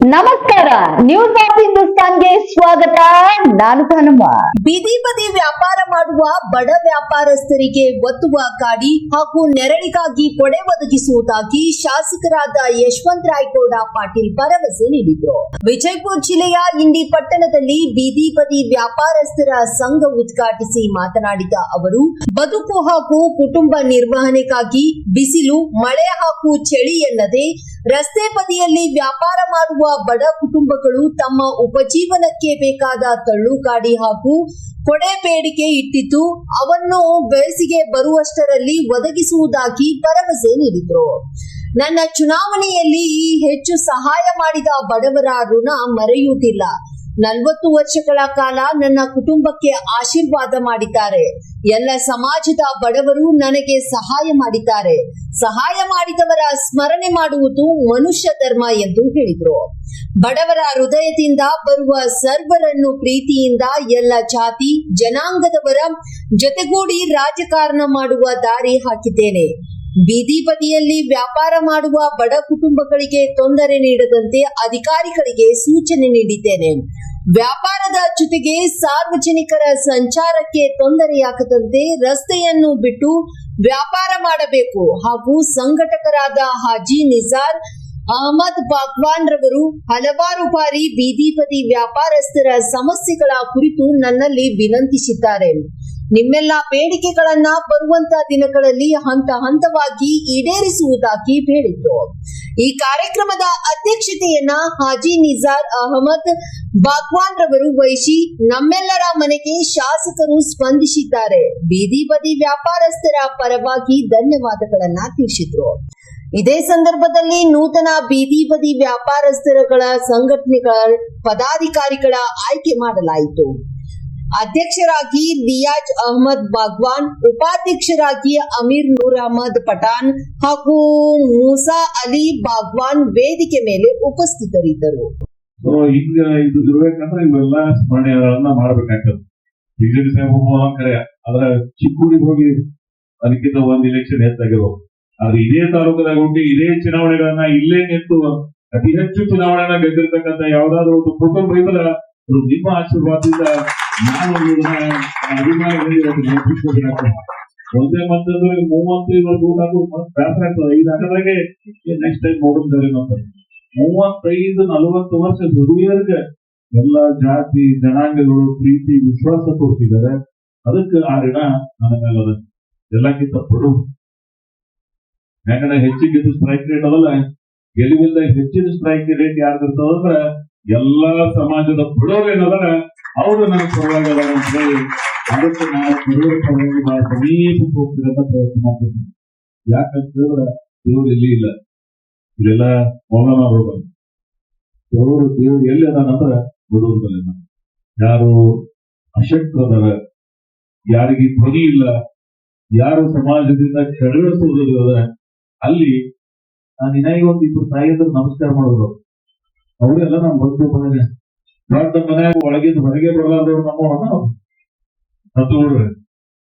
ನಮಸ್ಕಾರ. News of ಹಿಂದೂಸ್ತಾನ್ಗೆ ಸ್ವಾಗತ. ನಾನು ಕನಮ್ಮ ಬೀದಿ ಬದಿ ವ್ಯಾಪಾರ ಮಾಡುವ ಬಡ ವ್ಯಾಪಾರಸ್ಥರಿಗೆ ಒತ್ತುವ ಗಾಡಿ ಹಾಗೂ ನೆರಳಿಗಾಗಿ ಕೊಡೆ ಒದಗಿಸುವುದಾಗಿ ಶಾಸಕರಾದ ಯಶವಂತ ರಾಯಗೌಡ ಪಾಟೀಲ್ ಭರವಸೆ ನೀಡಿದರು. ವಿಜಯಪುರ ಜಿಲ್ಲೆಯ ಇಂಡಿ ಪಟ್ಟಣದಲ್ಲಿ ಬೀದಿ ಬದಿ ವ್ಯಾಪಾರಸ್ಥರ ಸಂಘ ಉದ್ಘಾಟಿಸಿ ಮಾತನಾಡಿದ ಅವರು, ಬದುಕು ಹಾಗೂ ಕುಟುಂಬ ನಿರ್ವಹಣೆಗಾಗಿ ಬಿಸಿಲು, ಮಳೆ ಹಾಗೂ ಚಳಿ ಎನ್ನದೆ ರಸ್ತೆ ಬದಿಯಲ್ಲಿ ವ್ಯಾಪಾರ ಮಾಡುವ ಬಡ ಕುಟುಂಬಗಳು ತಮ್ಮ ಉಪಜೀವನಕ್ಕೆ ಬೇಕಾದ ತಳ್ಳುಗಾಡಿ ಹಾಗೂ ಕೊಡೆ ಬೇಡಿಕೆ ಇಟ್ಟಿದ್ದು, ಅವನ್ನು ಬೆಳೆಸಿಗೆ ಬರುವಷ್ಟರಲ್ಲಿ ಒದಗಿಸುವುದಾಗಿ ಭರವಸೆ ನೀಡಿದ್ರು. ನನ್ನ ಚುನಾವಣೆಯಲ್ಲಿ ಈ ಹೆಚ್ಚು ಸಹಾಯ ಮಾಡಿದ ಬಡವರ ಋಣ ಮರೆಯುವುದಿಲ್ಲ. ನಲವತ್ತು ವರ್ಷಗಳ ಕಾಲ ನನ್ನ ಕುಟುಂಬಕ್ಕೆ ಆಶೀರ್ವಾದ ಮಾಡಿದ್ದಾರೆ. ಎಲ್ಲ ಸಮಾಜದ ಬಡವರು ನನಗೆ ಸಹಾಯ ಮಾಡಿದ್ದಾರೆ. ಸಹಾಯ ಮಾಡಿದವರ ಸ್ಮರಣೆ ಮಾಡುವುದು ಮನುಷ್ಯ ಧರ್ಮ ಎಂದು ಹೇಳಿದರು. ಬಡವರ ಹೃದಯದಿಂದ ಬರುವ ಸರ್ವರನ್ನು ಪ್ರೀತಿಯಿಂದ ಎಲ್ಲ ಜಾತಿ, ಜನಾಂಗದವರ ಜೊತೆಗೂಡಿ ರಾಜಕಾರಣ ಮಾಡುವ ದಾರಿ ಹಾಕಿದ್ದೇನೆ. ಬೀದಿ ಬದಿಯಲ್ಲಿ ವ್ಯಾಪಾರ ಮಾಡುವ ಬಡ ಕುಟುಂಬಗಳಿಗೆ ತೊಂದರೆ ನೀಡದಂತೆ ಅಧಿಕಾರಿಗಳಿಗೆ ಸೂಚನೆ ನೀಡಿದ್ದೇನೆ. ವ್ಯಾಪಾರದ ಜೊತೆಗೆ ಸಾರ್ವಜನಿಕರ ಸಂಚಾರಕ್ಕೆ ತೊಂದರೆಯಾಗದಂತೆ ರಸ್ತೆಯನ್ನು ಬಿಟ್ಟು ವ್ಯಾಪಾರ ಮಾಡಬೇಕು ಹಾಗೂ ಸಂಘಟಕರಾದ ಹಾಜಿ ನಿಜಾರ್, ಅಹಮದ್ ಬಾಗ್ವಾನ್ ರವರು ಹಲವಾರು ಬಾರಿ ಬೀದಿ ಬದಿ ವ್ಯಾಪಾರಸ್ಥರ ಸಮಸ್ಯೆಗಳ ಕುರಿತು ನನ್ನಲ್ಲಿ ವಿನಂತಿಸಿದ್ದಾರೆ. ನಿಮ್ಮೆಲ್ಲ ಬೇಡಿಕೆಗಳನ್ನ ಬರುವಂತ ದಿನಗಳಲ್ಲಿ ಹಂತ ಹಂತವಾಗಿ ಈಡೇರಿಸುವುದಾಗಿ ಹೇಳಿದ್ರು. ಈ ಕಾರ್ಯಕ್ರಮದ ಅಧ್ಯಕ್ಷತೆಯನ್ನ ಹಾಜಿ ನಿಜಾರ್ ಅಹಮದ್ ಬಾಗ್ವಾನ್ ರವರು ವಹಿಸಿ ನಮ್ಮೆಲ್ಲರ ಮನೆಗೆ ಶಾಸಕರು ಸ್ಪಂದಿಸಿದ್ದಾರೆ. ಬೀದಿ ಬದಿ ವ್ಯಾಪಾರಸ್ಥರ ಪರವಾಗಿ ಧನ್ಯವಾದಗಳನ್ನ ತಿಳಿಸಿದ್ರು. ಇದೇ ಸಂದರ್ಭದಲ್ಲಿ ನೂತನ ಬೀದಿ ಬದಿ ವ್ಯಾಪಾರಸ್ಥರಗಳ ಸಂಘಟನೆಗಳ ಪದಾಧಿಕಾರಿಗಳ ಆಯ್ಕೆ ಮಾಡಲಾಯಿತು. ಅಧ್ಯಕ್ಷರಾಗಿ ನಿಯಾಜ್ ಅಹಮದ್ ಬಾಗ್ವಾನ್, ಉಪಾಧ್ಯಕ್ಷರಾಗಿ ಅಮೀರ್ ನೂರ್ ಅಹಮದ್ ಪಠಾನ್ ಹಾಗೂ ಮೂಸಾ ಅಲಿ ಬಾಗ್ವಾನ್ ವೇದಿಕೆ ಮೇಲೆ ಉಪಸ್ಥಿತರಿದ್ದರು. ಈಗ ಇದು ಇರ್ಬೇಕಂದ್ರೆ ಇವೆಲ್ಲ ಸ್ಮರಣೆಗಳನ್ನ ಮಾಡ್ಬೇಕಾಗ್ತದೆ. ಬಿಜೆಪಿ ಆದ್ರೆ ಚಿಕ್ಕೂರಿಗೆ ಹೋಗಿ ಅದಕ್ಕಿಂತ ಒಂದ್ ಇಲೆಕ್ಷನ್ ಹೆಚ್ಚಾಗಿರೋ ಆದ್ರೆ ಇದೇ ತಾಲೂಕದಾಗ ಹುಟ್ಟಿ ಇದೇ ಚುನಾವಣೆಗಳನ್ನ ಇಲ್ಲೇ ನಿಂತು ಅತಿ ಹೆಚ್ಚು ಚುನಾವಣೆಯನ್ನ ಗೆದ್ದಿರ್ತಕ್ಕಂಥ ಯಾವ್ದಾದ್ರು ಒಂದು ಕುಟುಂಬ ಇದ್ರ ನಿಮ್ಮ ಆಶೀರ್ವಾದದಿಂದ ನಾನು ಇವತ್ತು ಒಂದೇ ಮತ್ತಂದ್ರೆ ಮೂವತ್ತೈದು ಬೇಸರ ಆಗ್ತದೆ ಐದು ಹಾಕದಾಗೆ ನೆಕ್ಸ್ಟ್ ಟೈಮ್ ನೋಡಿದ್ರೆ ಅಂತ ಮೂವತ್ತೈದು ನಲವತ್ತು ವರ್ಷ ಹಿರಿಯರಿಗೆ ಎಲ್ಲ ಜಾತಿ, ಜನಾಂಗಗಳು, ಪ್ರೀತಿ, ವಿಶ್ವಾಸ ತೋರಿಸಿದ್ದಾರೆ. ಅದಕ್ಕೆ ಆ ಋಣ ನನ್ನ ಮೇಲೆ ಅದ. ಎಲ್ಲಕ್ಕಿಂತ ಪಡು. ಯಾಕಂದ್ರೆ ಹೆಚ್ಚಿಗೆ ಸ್ಟ್ರೈಕ್ ರೇಟ್ ಅದಲ್ಲ. ಗೆಲುವಿಂದ ಹೆಚ್ಚಿನ ಸ್ಟ್ರೈಕ್ ರೇಟ್ ಯಾರ್ದು ಇರ್ತದಂದ್ರ ಎಲ್ಲಾ ಸಮಾಜದ ಬಡವರು ಏನದಾರ, ಅವರು ನನ್ನ ಪರವಾಗಿ ಅದಾರ ಅಂತ ಹೇಳಿ ಅದಕ್ಕೆ ನಾನು ಬಡವರ ಪರವಾಗಿ ಬಹಳ ಸಮೀಪಕ್ಕೆ ಹೋಗ್ತಿರೋದ ಪ್ರಯತ್ನ ಮಾಡ್ತೀನಿ. ಯಾಕಂತ ಹೇಳಿದ್ರೆ ದೇವ್ರು ಎಲ್ಲಿ ಇಲ್ಲ? ಇಲ್ಲೆಲ್ಲ ಮೌನ ಅವರು ದೇವರು ದೇವ್ರು ಎಲ್ಲಿ ಅದಾನಂದ್ರ ಬಡವರದಲ್ಲಿ ನಾನು ಯಾರು ಅಶಕ್ತರದಾರ ಯಾರಿಗೆ ಧ್ವನಿ ಇಲ್ಲ, ಯಾರು ಸಮಾಜದಿಂದ ಕೆಳಗಿಳಿಸುವುದಿಲ್ಲ ಅಲ್ಲಿ ನಾನು ಇನ್ನಾಗಿ ಒಂದು ಇಬ್ಬರು ತಾಯಿಯಂದ್ರೆ ನಮಸ್ಕಾರ ಮಾಡಿದ್ರು ಅವರೆಲ್ಲ ನಮ್ಮ ಬಂಧು ಮನೆ ದೊಡ್ಡ ಮನ್ಯಾಗ ಒಳಗಿಂದ ಹೊರಗೆ ಬರಲಾರ್ದವ್ರು ನಮ್ಮ ಒಳಗ ಹತ್ತು ಹುಡ್ರಿ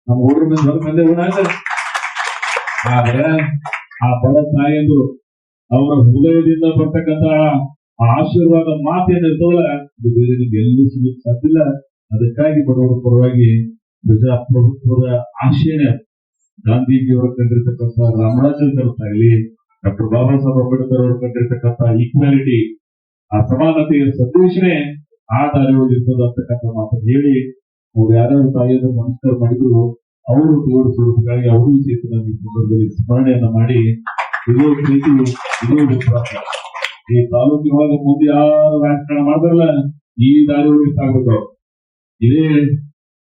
ನಮ್ಮ ಹುಡ್ರ ಮೇಲೆ ಹೊರ ಮಂದಿ ಉಣಾಗ ಆದ್ರೆ ಆ ಬಡ ತಾಯಿಯಂದು ಅವರ ಹೃದಯದಿಂದ ಬರ್ತಕ್ಕಂತ ಆಶೀರ್ವಾದ ಮಾತೇನಿರ್ತವಲ್ಲ ಅದು ಬೇರೆ ಎಲ್ಲೂ ಸಿಗಕ್ಕೆ ಸಾಧ್ಯ ಅದಕ್ಕಾಗಿ ಬಡವರ ಪರವಾಗಿ ಪ್ರಜಾಪ್ರಭುತ್ವದ ಆಶಯನೇ ಗಾಂಧೀಜಿಯವರು ಕಂಡಿರ್ತಕ್ಕಂಥ ರಾಮರಾಜೇಂದ್ರ ಇಲ್ಲಿ ಡಾಕ್ಟರ್ ಬಾಬಾ ಸಾಹೇಬ್ ಅಂಬೇಡ್ಕರ್ ಅವರು ಕಂಡಿರ್ತಕ್ಕಂಥ ಈಕ್ವಾಲಿಟಿ ಆ ಸಮಾನತೆಯ ಸಂದೇಶನೇ ಆ ದಾರಿಯೊಳಗೆ ಇರ್ತದ ಅಂತಕ್ಕಂಥ ಮಾತನ್ನು ಹೇಳಿ, ಅವ್ರು ಯಾರ್ಯಾರು ತಾಯಿಯನ್ನು ನಮಸ್ಕಾರ ಮಾಡಿದ್ರು, ಅವರು ತೋರಿಸುವುದಕ್ಕಾಗಿ ಅವರು ನಮಗೆ ಈ ಸಂದರ್ಭದಲ್ಲಿ ಸ್ಮರಣೆಯನ್ನ ಮಾಡಿ, ಇದೇ ಪ್ರೀತಿ, ಇದೇ ವಿಶ್ವಾಸ. ಈ ತಾಲೂಕಿನೊಳಗ ಮುಂದೆ ಯಾರು ರಾಜಕಾರಣ ಮಾಡಿದ್ರಲ್ಲ ಈ ದಾರಿ ಒಳಗೆ ಇದೇ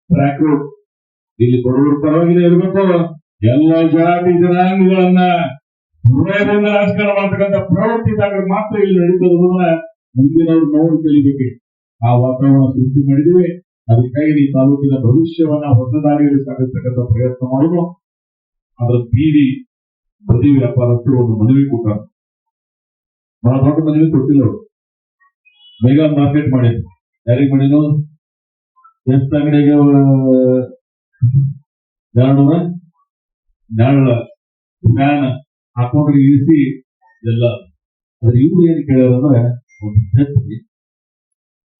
ಟ್ರ್ಯಾಕ್ ರೋಡ್ ಇಲ್ಲಿ ಬಡವರ ಪರವಾಗಿದೆ ಇರಬೇಕು. ಎಲ್ಲ ಜಾತಿ ಜನಾಂಗಗಳನ್ನ ಹೃದಯದಿಂದ ರಾಜಕಾರಣ ಮಾಡ್ತಕ್ಕಂಥ ಪ್ರವೃತ್ತಿ ಇದ್ದಾಗ ಮಾತ್ರ ಇಲ್ಲಿ ನಡೀತದನ್ನ ಮುಂದಿನವ್ರು ನೋವು ಕಲಿಬೇಕು ಆ ವಾತಾವರಣ ಸೃಷ್ಟಿ ಮಾಡಿದ್ವಿ ಅದಕ್ಕಾಗಿ ಈ ತಾಲೂಕಿನ ಭವಿಷ್ಯವನ್ನ ಹೊಸ ದಾರಿಯಲ್ಲಿ ಸಾಗಿಸ್ತಕ್ಕಂಥ ಪ್ರಯತ್ನ ಮಾಡೋದು ಅದರ ಬೀದಿ ಬದಿ ವ್ಯಾಪಾರಕ್ಕೆ ಒಂದು ಮನವಿ ಕೊಟ್ಟಾರ. ಬಹಳ ದೊಡ್ಡ ಮನವಿ ಕೊಟ್ಟಿಲ್ಲ ಅವರು. ಮೆಗಾ ಮಾರ್ಕೆಟ್ ಮಾಡಿದ್ರು. ಯಾರಿಗೆ ಮಾಡಿದ್ರು? ಎಷ್ಟು ಅಂಗಡಿಗೆ ಎರಡು ಫ್ಯಾನ್. ಅಕೌಂಟ್ ಇಳಿಸಿ ಎಲ್ಲ ಅದ್ರ ಇವ್ರು ಏನ್ ಕೇಳ್ಯಾರ ಅಂದ್ರೆ ಒಂದು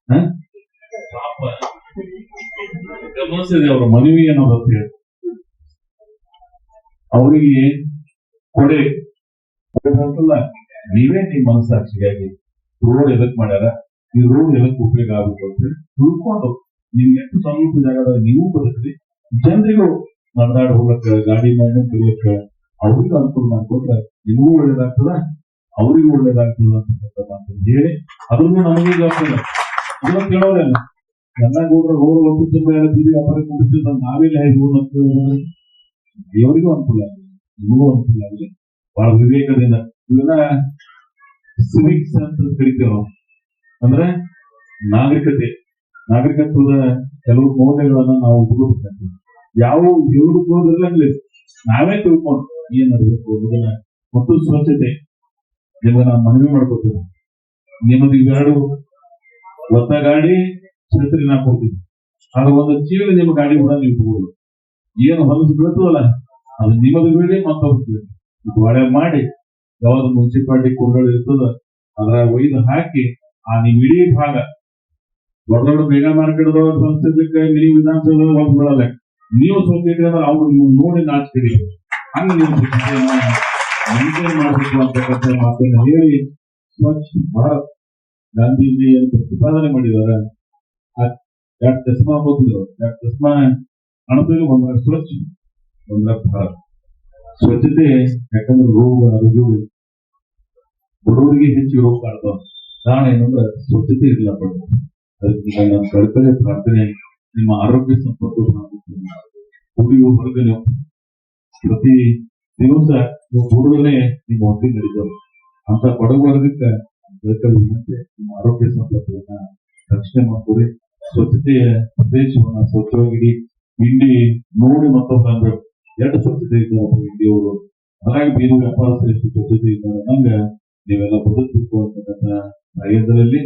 ಹ? ಪಾಪ. ಗಮನಿಸಿದೆ ಅವರ ಮನವಿ ಅನ್ನೋದು ಹೇಳಿ. ಅವರಿಗೆ ಕೊಡೆ. ಅಂತಲ್ಲ ನೀವೇ ನಿಮ್ಮ ಮನಸ್ಸಾಕ್ಷಿಗಾಗಿ ರೋಡ್ ಎದಕ್ ಮಾಡ್ಯಾರ. ಈ ರೋಡ್ ಎದಕ್ ಉಪಯೋಗ ಆಗುತ್ತೆ ಅಂತ ಹೇಳಿ ತಿಳ್ಕೊಂಡು ನಿಮ್ಗೆ ಎಷ್ಟು ಸ್ವಲ್ಪ ಜಾಗದಾಗ ನೀವು ಬದುಕ್ರಿ ಜನರಿಗೂ ನಡೆದಾಡ ಹೋಗಕ್ಕೆ ಗಾಡಿ ಮಾಡಿ ತಿರ್ಲಕ್ಕ ಅವ್ರಿಗೂ ಅನುಕೂಲ ಮಾಡಿಕೊಂಡ್ರೆ ನಿಮಗೂ ಒಳ್ಳೇದಾಗ್ತದ, ಅವರಿಗೂ ಒಳ್ಳೇದಾಗ್ತದ ಮಾತು ಹೇಳಿ ಅದನ್ನು ನಮಗೂ ಆಗ್ತದೆ. ಇದನ್ನ ಕೇಳೋರಲ್ಲ ಎಲ್ಲ ಗೌಡ್ರ ರೋಡ್ ಒಬ್ಬ ಮೇಲೆ ಬೀದಿ ವ್ಯಾಪಾರ ಕುಡಿಸಿದ ನಾವೆಲ್ಲ ಹೋಗ್ಬೇಕು ದೇವರಿಗೂ ಅನುಕೂಲ ಆಗಲಿ, ನಿಮಗೂ ಅನುಕೂಲ ಆಗಲಿ, ಬಹಳ ವಿವೇಕದಿಂದ ಇವೆಲ್ಲ ಸಿವಿಕ್ಸ್ ಅಂತ ಕರಿತೇವೆ ಅಂದ್ರೆ ನಾಗರಿಕತೆ, ನಾಗರಿಕತ್ವದ ಕೆಲವು ಮೌಲ್ಯಗಳನ್ನ ನಾವು ಉಟ್ಕೋಬೇಕಾಗ್ತದೆ ಯಾವ ಇವರು ಹೋದ್ರಲ್ಲ ನಾವೇ ತಿಳ್ಕೊಂಡು ಏನ್ ಮಾಡಬೇಕು ಅನ್ನೋದನ್ನ ಮತ್ತು ಸ್ವಚ್ಛತೆ ನಿಮ್ಗೆ ನಾನು ಮನವಿ ಮಾಡ್ಕೋತೀನಿ ನಿಮ್ಮದು ಇವೆರಡು ಒತ್ತ ಗಾಡಿ, ಛತ್ರಿ ನಾ ಕೊಡ್ತೀನಿ. ಅದು ಒಂದು ಚೀಲ ನಿಮ್ಮ ಗಾಡಿ ಕೂಡ ನೀವು ಏನು ಹೊಲಸು ಬೀಳ್ತದಲ್ಲ, ಅದು ನಿಮ್ಮದು ಬೀಳಿ ಮತ್ತೊಬ್ಬರು ಬೀಳಿ. ಒಳೆ ಮಾಡಿ, ಯಾವ್ದು ಮುನ್ಸಿಪಾಲಿಟಿ ಕೊಂಡೋಳು ಇರ್ತದ ಅದರ ಒಯ್ದು ಹಾಕಿ, ಆ ನಿಮ್ ಇಡೀ ಭಾಗ, ದೊಡ್ಡ ದೊಡ್ಡ ಮೇಗಾ ಮಾರ್ಕೆಟ್ ಸಂಸ್ಥೆ ಮಿನಿ ವಿಧಾನಸಭೆ ಒಳಗೆ ಬೀಳಲ್ಲ ನೀವು ಅಂದ್ರೆ ಅವ್ರು ನೋಡಿ ನಾಚಿಕೆಡಿ ಹಂಗ ಮಾತನ್ನು ಹೇಳಿ ಸ್ವಚ್ಛ ಭಾರತ್ ಗಾಂಧೀಜಿ ಅಂತ ಪ್ರತಿಪಾದನೆ ಮಾಡಿದಾರೆ ಎರಡು ಚಸ್ಮಾ ಹೋಗಿದ್ರು ಎರಡು ಚಸ್ಮಾ ಅಣಬೇಕು ಒಂದರ ಸ್ವಚ್ಛ, ಒಂದರ ಭಾರತ್. ಸ್ವಚ್ಛತೆ ಯಾಕಂದ್ರೆ ರೋಗ ಆರೋಗ್ಯಗಳು ಬಡವರಿಗೆ ಹೆಚ್ಚು ರೋಗ ಕಾಡ್ತಾವ ಕಾರಣ ಏನಂದ್ರೆ ಸ್ವಚ್ಛತೆ ಇಲ್ಲ ಬಡವರು ಅದಕ್ಕೆ ನನ್ನ ಕಳ್ಕಳೆ ಪ್ರಾರ್ಥನೆ, ನಿಮ್ಮ ಆರೋಗ್ಯ ಸಂಪರ್ಕ ಕುಡಿಯುವ ಹೊರಗೆ ಪ್ರತಿ ದಿವಸ ನೀವು ಕೂಡಲೇ ನಿಮ್ಮ ಒಂದು ನಡೀತಾರೆ ಅಂತ ಕೊಡಗು ವರ್ಗಕ್ಕೆ ಕಳ್ಕಳಿ ವಿನಂತಿ, ನಿಮ್ಮ ಆರೋಗ್ಯ ಸಂಪತ್ತನ್ನ ರಕ್ಷಣೆ ಮಾಡ್ತೀರಿ ಸ್ವಚ್ಛತೆಯ ಪ್ರದೇಶವನ್ನ ಸ್ವಚ್ಛವಾಗಿಡಿ. ಇಲ್ಲಿ ನೋಡಿ ಮತ್ತೊಬ್ಬ ಅಂದ್ರೆ ಎರಡು ಸ್ವಚ್ಛತೆ ಇದ್ದಾರೆ ಇಂಡಿಯವರು ಅದ್ರಾಗ ಬೀದಿ ವ್ಯಾಪಾರ ಎಷ್ಟು ಸ್ವಚ್ಛತೆ ಇದ್ದಾರೆ ನಂಗ ನೀವೆಲ್ಲ ಬದುಕಬೇಕು ಅಂತಕ್ಕಂಥ ಧೈರ್ಯದಲ್ಲಿ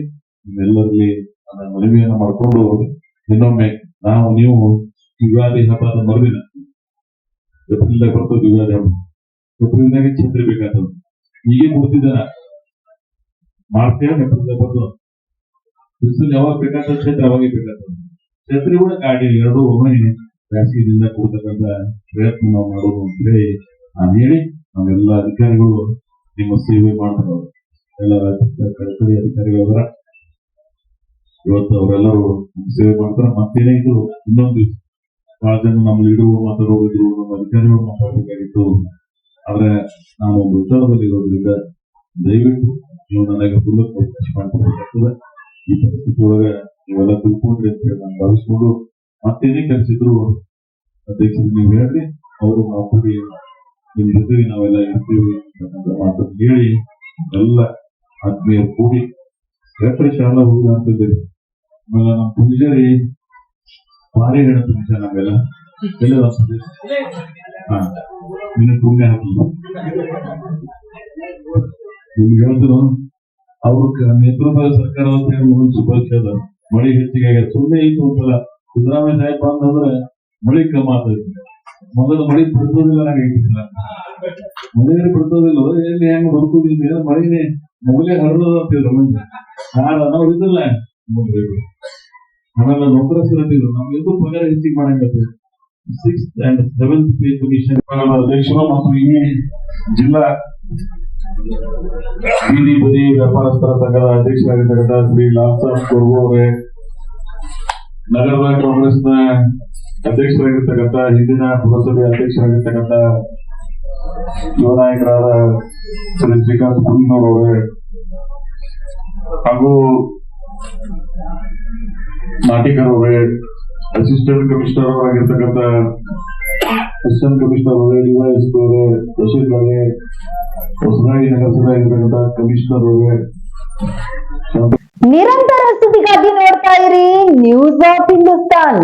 ನಿಮ್ಮೆಲ್ಲರಲ್ಲಿ ನನ್ನ ಮನವಿಯನ್ನ ಮಾಡ್ಕೊಂಡು ಇನ್ನೊಮ್ಮೆ ನಾವು ನೀವು ಯುಗಾದಿ ಹಬ್ಬದ ಮರುದಿನ ಏಪ್ರಿಲ್ದಾಗ ಬರ್ತದೆ ಯುಗಾದಿ ಹಬ್ಬ ಏಪ್ರಿಲ್ದಾಗ ಛತ್ರಿ ಬೇಕಾಗ್ತದೆ ಹೀಗೆ ಕೊಡ್ತಿದ್ದಾರ ಮಾಡ್ತೇವೆ ಏಪ್ರಿಲ್ದಾಗ ಬರ್ತದೆ ಬಿಸಿಲು ಯಾವಾಗ ಬೇಕಾಗ್ತದೆ ಛತ್ರಿ ಅವಾಗೇ ಬೇಕಾಗ್ತದೆ ಛತ್ರಿ ಕೂಡ ಕಾಡಿ, ಎರಡೂ ಒಮ್ಮೆ ಬ್ಯಾಸಿಗೆಯಿಂದ ಕೊಡ್ತಕ್ಕಂಥ ಪ್ರಯತ್ನ ನಾವು ಮಾಡೋದು ಅಂತ ಹೇಳಿ ನಾನು ಹೇಳಿ ನಾವೆಲ್ಲ ಅಧಿಕಾರಿಗಳು ನಿಮ್ಮ ಸೇವೆ ಮಾಡ್ತಾರೆ. ಎಲ್ಲ ಕಳಕಳಿ ಅಧಿಕಾರಿಗಳವರ ಇವತ್ತು ಅವರೆಲ್ಲರೂ ಸೇವೆ ಮಾಡ್ತಾರೆ. ಮತ್ತೇನೇ ಇದು ಇನ್ನೊಂದು ಬಹಳ ಜನ ನಮ್ಮ ಲೀಡರು ಮಾತಾಡೋದಿದ್ರು ನಮ್ಮ ಅಧಿಕಾರಿಗಳು ಮಾತಾಡಬೇಕಾಗಿತ್ತು ಆದ್ರೆ ನಾನು ಒಂದು ವಿಚಾರದಲ್ಲಿ ಇರೋದ್ರಿಂದ ದಯವಿಟ್ಟು ನೀವು ನನಗೆ ಫುಲ್ ಅವಕಾಶ ಮಾಡ್ಕೊಬೇಕಾಗ್ತದೆ ಈ ಪರಿಸ್ಥಿತಿ ಒಳಗೆ ನೀವೆಲ್ಲ ತಿಳ್ಕೊಂಡ್ರಿ ಅಂತ ಹೇಳಿ ನಾನು ಭಾವಿಸ್ಕೊಂಡು ಮತ್ತೇನೇ ಕರೆಸಿದ್ರು ಅಧ್ಯಕ್ಷರು ನೀವು ಹೇಳ್ರಿ, ಅವರು ಕೂಡಿ ನಿಮ್ ಜೊತೆಗೆ ನಾವೆಲ್ಲ ಇರ್ತೀವಿ ಮಾತನ್ನು ಹೇಳಿ ಎಲ್ಲ ಆತ್ಮೀಯರು ಕೂಡಿ ರೆಫ್ರೆಶ್ ಶಾಲಾ ಹೋಗಿ ಅಂತಿದ್ದೀರಿ ಆಮೇಲೆ ನಮ್ಮ ಪೂಜಾರಿ ಭಾರಿ ನಿಜ ನಮ್ಗೆಲ್ಲ ಎಲ್ಲ ಹಾ. ನಿನ್ನ ಪುಣ್ಯ ಹೇಳಿದ್ರು ಅವ್ರ ನೇತೃತ್ವದ ಸರ್ಕಾರ ಅಂತ ಹೇಳಿ ಮುನ್ಸಿಪಲ್ ಕೇಳ್ದ ಮಳೆ ಹೆಚ್ಚಿಗೆ ಆಗ್ಯದ ಸುಮ್ಮನೆ ಇತ್ತು ಒಂದ್ಸಲ ಸಿದ್ದರಾಮಯ್ಯ ಸಾಹೇಬ್ ಅಂತಂದ್ರೆ ಮಳೆ ಕಮ್ಮ ಆಗ್ತೈತಿ ಮೊದಲು ಮಳೆ ಬಿಡ್ತೋದಿಲ್ಲ ನನಗೆ ಇಟ್ಟಿಲ್ಲ ಮಳೆ ಬಿಡ್ತೋದಿಲ್ಲ. ಎಲ್ಲಿ ಹೆಂಗ್ ಬದುಕುದಿಲ್ಲ ಮಳೆನೆ ಮೊದಲೇ ಹರಡೋದು ಅಂತ ಹೇಳಿದ್ರು ಯಾರು ನಾವು ಇದಿಲ್ಲ ಆಮೇಲೆ ನೌಕರ ಅಂತಿದ್ರು ನಮ್ಗೆಂದು ಪಗಾರ ಹೆಚ್ಚಿಗೆ ಮಾಡಂಗತ್ತೆ six and seventh pay commission ಅಧ್ಯಕ್ಷರು ಮತ್ತು ಇಡೀ ಜಿಲ್ಲಾ ಬೀದಿ ಬದಿ ವ್ಯಾಪಾರಸ್ಥರ ಸಂಘದ ಅಧ್ಯಕ್ಷರಾಗಿರ್ತಕ್ಕಂಥ ಶ್ರೀ ಲಾಲ್ಸಾಬ್ ಕೊರ್ಗು ಅವರೇ, ನಗರದ ಕಾಂಗ್ರೆಸ್ನ ಅಧ್ಯಕ್ಷರಾಗಿರ್ತಕ್ಕಂಥ, ಹಿಂದಿನ ಪುರಸಭೆ ಅಧ್ಯಕ್ಷರಾಗಿರ್ತಕ್ಕಂಥ ಯುವನಾಯಕರಾದ ಶ್ರೀ ಶ್ರೀಕಾಂತ್ ಕುಂದೂರ್ ಅವರೇ, ಹಾಗೂ ನಾಟಿಕರ್ ಅವರೇ ಅಸಿಸ್ಟೆಂಟ್ ಕಮಿಷನರ್ ಅವರಾಗಿರ್ತಕ್ಕಂಥ ಅಸಿಸ್ಟೆಂಟ್ ಕಮಿಷನರ್ ಅವರೇ ಡಿವೈಎಸ್ ಅವರೇ ಬಶೀರ್ ಅವರೇ, ಹೊಸದಾಗಿ ನಗರಸಭೆಯಾಗಿರ್ತಕ್ಕಂಥ ಕಮಿಷನರ್ ಅವರೇ. ನಿರಂತರ ಸುದ್ದಿಗಾಗಿ ನೋಡ್ತಾ ಇರಿ ನ್ಯೂಸ್ ಆಫ್ ಹಿಂದೂಸ್ತಾನ್